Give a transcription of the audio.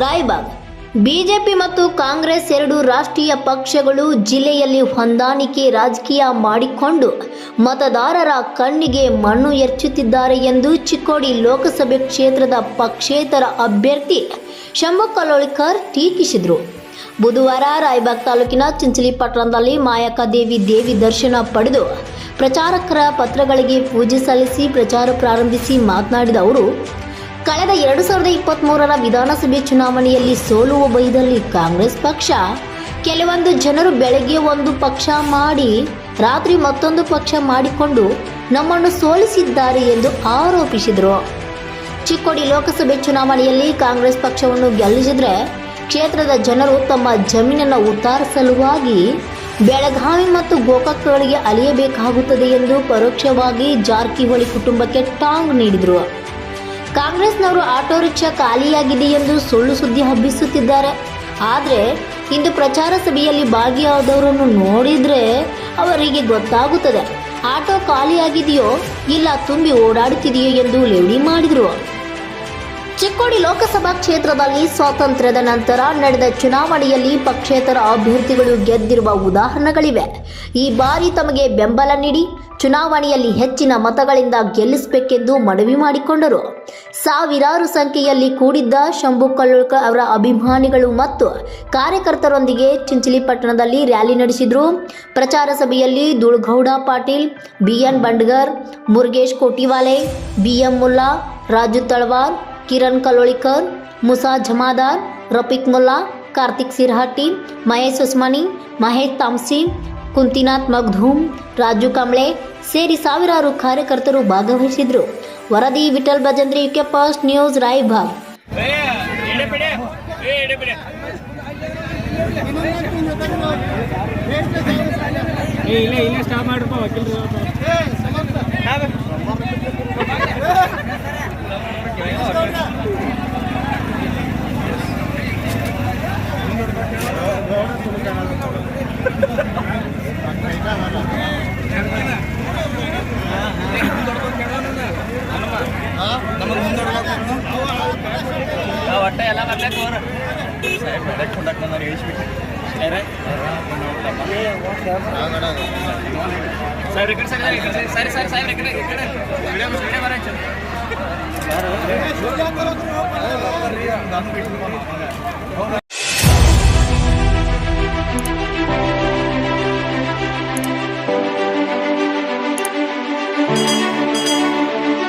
Raibag. BJP ಮತ್ತು ಕಾಂಗ್ರೆಸ್ ಎರಡು ರಾಷ್ಟ್ರೀಯ ಪಕ್ಷಗಳು ಜಿಲ್ಲೆಯಲ್ಲಿ ಹೊಂದಾಣಿಕೆ ರಾಜಕೀಯ ಮಾಡಿಕೊಂಡು ಮತದಾರರ ಕಣ್ಣಿಗೆ ಮಣ್ಣು ಎರಚುತ್ತಿದ್ದಾರೆ ಎಂದು ಚಿಕ್ಕೋಡಿ ಲೋಕಸಭೆ ಕ್ಷೇತ್ರದ ಪಕ್ಷೇತರ ಅಭ್ಯರ್ಥಿ ಶಂಭು ಕಲೋಳಿಕರ್ ಟೀಕಿಸಿದರು. ಬುಧವಾರ ರಾಯಬಾಗ್ ತಾಲೂಕಿನ ಚಿಂಚಲಿ ಪಟ್ಟಣದಲ್ಲಿ ಮಾಯಕಾದೇವಿ ದೇವಿ ದರ್ಶನ ಪಡೆದು ಪ್ರಚಾರಕರ ಪತ್ರಗಳಿಗೆ ಪೂಜೆ ಸಲ್ಲಿಸಿ ಪ್ರಚಾರ ಪ್ರಾರಂಭಿಸಿ ಮಾತನಾಡಿದ ಅವರು ಕಳೆದ ಎರಡು ಸಾವಿರದ ಇಪ್ಪತ್ತ್ಮೂರರ ವಿಧಾನಸಭೆ ಚುನಾವಣೆಯಲ್ಲಿ ಸೋಲುವ ಭಯದಲ್ಲಿ ಕಾಂಗ್ರೆಸ್ ಪಕ್ಷ ಕೆಲವೊಂದು ಜನರು ಬೆಳಗ್ಗೆ ಒಂದು ಪಕ್ಷ ಮಾಡಿ, ರಾತ್ರಿ ಮತ್ತೊಂದು ಪಕ್ಷ ಮಾಡಿಕೊಂಡು ನಮ್ಮನ್ನು ಸೋಲಿಸಿದ್ದಾರೆ ಎಂದು ಆರೋಪಿಸಿದರು. ಚಿಕ್ಕೋಡಿ ಲೋಕಸಭೆ ಚುನಾವಣೆಯಲ್ಲಿ ಕಾಂಗ್ರೆಸ್ ಪಕ್ಷವನ್ನು ಗೆಲ್ಲಿಸಿದ್ರೆ ಕ್ಷೇತ್ರದ ಜನರು ತಮ್ಮ ಜಮೀನನ್ನು ಉತ್ತಾರ ಸಲುವಾಗಿ ಬೆಳಗಾವಿ ಮತ್ತು ಗೋಕಾಕ್ಗಳಿಗೆ ಅಲಿಯಬೇಕಾಗುತ್ತದೆ ಎಂದು ಪರೋಕ್ಷವಾಗಿ ಜಾರಕಿಹೊಳಿ ಕುಟುಂಬಕ್ಕೆ ಟಾಂಗ್ ನೀಡಿದರು. ಕಾಂಗ್ರೆಸ್ನವರು ಆಟೋ ರಿಕ್ಷಾ ಖಾಲಿಯಾಗಿದೆ ಎಂದು ಸುಳ್ಳು ಸುದ್ದಿ ಹಬ್ಬಿಸುತ್ತಿದ್ದಾರೆ. ಆದರೆ, ಇಂದು ಪ್ರಚಾರ ಸಭೆಯಲ್ಲಿ ಭಾಗಿಯಾದವರನ್ನು ನೋಡಿದರೆ ಅವರಿಗೆ ಗೊತ್ತಾಗುತ್ತದೆ. ಆಟೋ ಖಾಲಿಯಾಗಿದೆಯೋ ಇಲ್ಲ ತುಂಬಿ ಓಡಾಡುತ್ತಿದೆಯೋ ಎಂದು ಲೇವಡಿ ಮಾಡಿದರು. ಚಿಕ್ಕೋಡಿ ಲೋಕಸಭಾ ಕ್ಷೇತ್ರದಲ್ಲಿ ಸ್ವಾತಂತ್ರ್ಯದ ನಂತರ ನಡೆದ ಚುನಾವಣೆಯಲ್ಲಿ ಪಕ್ಷೇತರ ಅಭ್ಯರ್ಥಿಗಳು ಗೆದ್ದಿರುವ ಉದಾಹರಣೆಗಳಿವೆ. ಈ ಬಾರಿ ತಮಗೆ ಬೆಂಬಲ ನೀಡಿ ಚುನಾವಣೆಯಲ್ಲಿ ಹೆಚ್ಚಿನ ಮತಗಳಿಂದ ಗೆಲ್ಲಿಸಬೇಕೆಂದು ಮನವಿ ಮಾಡಿಕೊಂಡರು. ಸಾವಿರಾರು ಸಂಖ್ಯೆಯಲ್ಲಿ ಕೂಡಿದ್ದ ಶಂಭು ಕಲ್ಲುಳ್ಕರ್ ಅವರ ಅಭಿಮಾನಿಗಳು ಮತ್ತು ಕಾರ್ಯಕರ್ತರೊಂದಿಗೆ ಚಿಂಚಲಿಪಟ್ಟಣದಲ್ಲಿ ರ್ಯಾಲಿ ನಡೆಸಿದರು. ಪ್ರಚಾರ ಸಭೆಯಲ್ಲಿ ದುಳ್ಗೌಡ ಪಾಟೀಲ್, ಬಿಎನ್ ಬಂಡ್ಗರ್, ಮುರುಗೇಶ್ ಕೋಟಿವಾಲೆ, ಬಿಎಂ ಮುಲ್ಲಾ, ರಾಜು ತಳವಾರ್ ಕಿರಣ್ ಕಲೋಳಿಕರ್ ಮುಸಾ ಜಮಾದಾರ್ ರಫೀಕ್ ಮುಲ್ಲಾ ಕಾರ್ತಿಕ್ ಸಿರ್ಹಟ್ಟಿ ಮಹೇಶ್ ಉಸ್ಮಾನಿ ಮಹೇಶ್ ತಾಮ್ಸಿ ಕುಂತಿನಾಥ್ ಮಗ್ಧೂಮ್ ರಾಜು ಕಂಬ್ಳೆ ಸೇರಿ ಸಾವಿರಾರು ಕಾರ್ಯಕರ್ತರು ಭಾಗವಹಿಸಿದ್ರು ವರದಿ Vithal Bhajantri UK first news Raybag ಏ ಎಡೆ ಬಿಡೆ ಏ ಎಡೆ ಬಿಡೆ ಏ ಇಲ್ಲ ಇಲ್ಲ ಸ್ಟಾಪ್ ಮಾಡ್ರಪ್ಪ ಒಟ್ಟ ಎಲ್ಲ ಬರ್ಲೇಕ್ ಹೋರ ಸಾಹೇಬ್ ಬೆಳಕ್ ಕೊಂಡಾಕ್ ಸರಿ? ಇಳಿಸ್ಬಿಟ್ಟು ಸರ್ ಈ ಕಡೆ ಸರಿ ಈ ಕಡೆ ಸರಿ ಸರಿ ಸಾಹೇಬ್ರ ಈ ಕಡೆ ಈ ಕಡೆ ವಿಡಿಯೋ ವಿಡಿಯೋ ಬರ